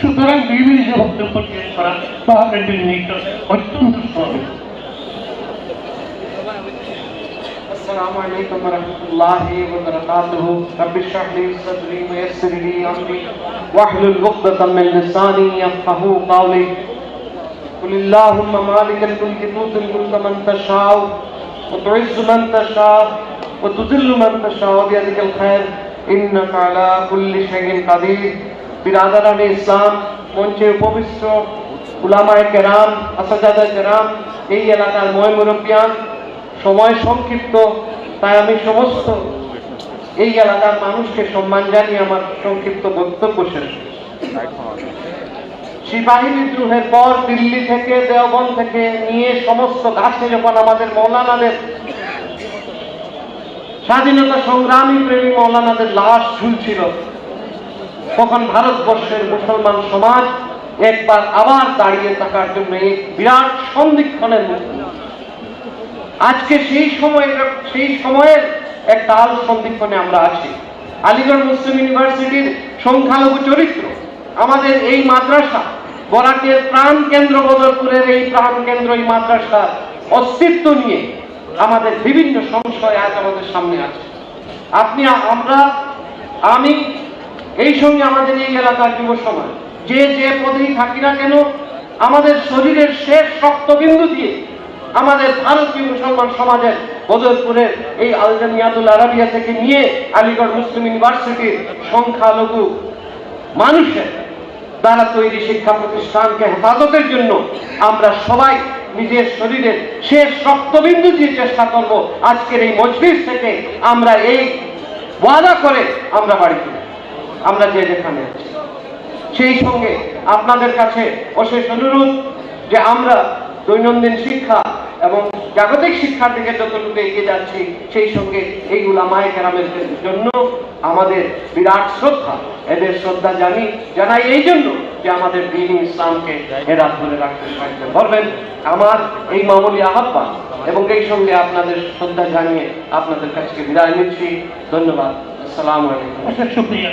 সুতরাং বিভিন্ন বক্তব্য চেঞ্জ করা পার্লামেন্টের নিকট অত্যন্ত স্বাভাবিক السلام عليكم ورحمة الله وبركاته رب اشرح لي صدري ويسر لي أمري واحلل عقدة من لساني يفقهوا قولي قل اللهم مالك الملك تؤتي الملك من تشاء وتعز من تشاء وتذل من تشاء بيدك الخير إنك على كل شيء قدير বিরাদারান ইসলাম, মঞ্চে উপবিষ্ট উলামায়ে কেরাম আসাদাদা কেরাম, এই এলাকার ময় মুরব্বিয়ান, সময় সংক্ষিপ্ত, তাই আমি সমস্ত এই এলাকার মানুষকে সম্মান জানিয়ে আমার সংক্ষিপ্ত বক্তব্য শেষ। সিপাহী বিদ্রোহের পর দিল্লি থেকে দেওবন থেকে নিয়ে সমস্ত গাছে যখন আমাদের মৌলানাদের স্বাধীনতা সংগ্রামী প্রেমী মৌলানাদের লাশ ঝুলছিল তখন ভারতবর্ষের মুসলমান সমাজ একবার আবার দাঁড়িয়ে থাকার জন্য বিরাট সন্দিক্ষণের আজকে সেই সময়ের সেই সময়ের একটা আল সন্ধিক্ষণে আমরা আছি। আলিগড় মুসলিম ইউনিভার্সিটির সংখ্যালঘু চরিত্র, আমাদের এই মাদ্রাসা, বরাকের প্রাণ কেন্দ্র বদরপুরের এই প্রাণ কেন্দ্র এই মাদ্রাসার অস্তিত্ব নিয়ে আমাদের বিভিন্ন সংশয় আজ আমাদের সামনে আছে। আপনি, আমরা, আমি এই সঙ্গে আমাদের এই এলাকার যুব সমাজ, যে যে পদেই থাকি না কেন, আমাদের শরীরের শেষ রক্তবিন্দু দিয়ে আমাদের ভারতীয় মুসলমান সমাজের বদরপুরের এই আলজামিয়াতুল আরাবিয়া থেকে নিয়ে আলিগড় মুসলিম ইউনিভার্সিটির সংখ্যালঘু মানুষের দ্বারা তৈরি শিক্ষা প্রতিষ্ঠানকে হেফাজতের জন্য আমরা সবাই নিজের শরীরের শেষ রক্তবিন্দু দিয়ে চেষ্টা করব আজকের এই মজলিস থেকে আমরা এই ওয়াদা করে আমরা বাড়ি ফিরব। আমরা যে যেখানে আছি। সেই সঙ্গে আপনাদের কাছে অশেষ অনুরোধ যে আমরা দৈনন্দিন শিক্ষা এবং জাগতিক শিক্ষার দিকে যতটুকু এগিয়ে যাচ্ছি, সেই সঙ্গে এই উলামায়ে কেরামের জন্য আমাদের বিরাট শ্রদ্ধা, এদের শ্রদ্ধা জানি, জানাই এই জন্য যে আমাদের দিন ইসলামকে এরা ধরে রাখতে সাহায্য করবেন। আমার এই মামুলি আহ্বান এবং এই সঙ্গে আপনাদের শ্রদ্ধা জানিয়ে আপনাদের কাছে বিদায় নিচ্ছি। ধন্যবাদ। আসসালামু আলাইকুম। শুক্রিয়া।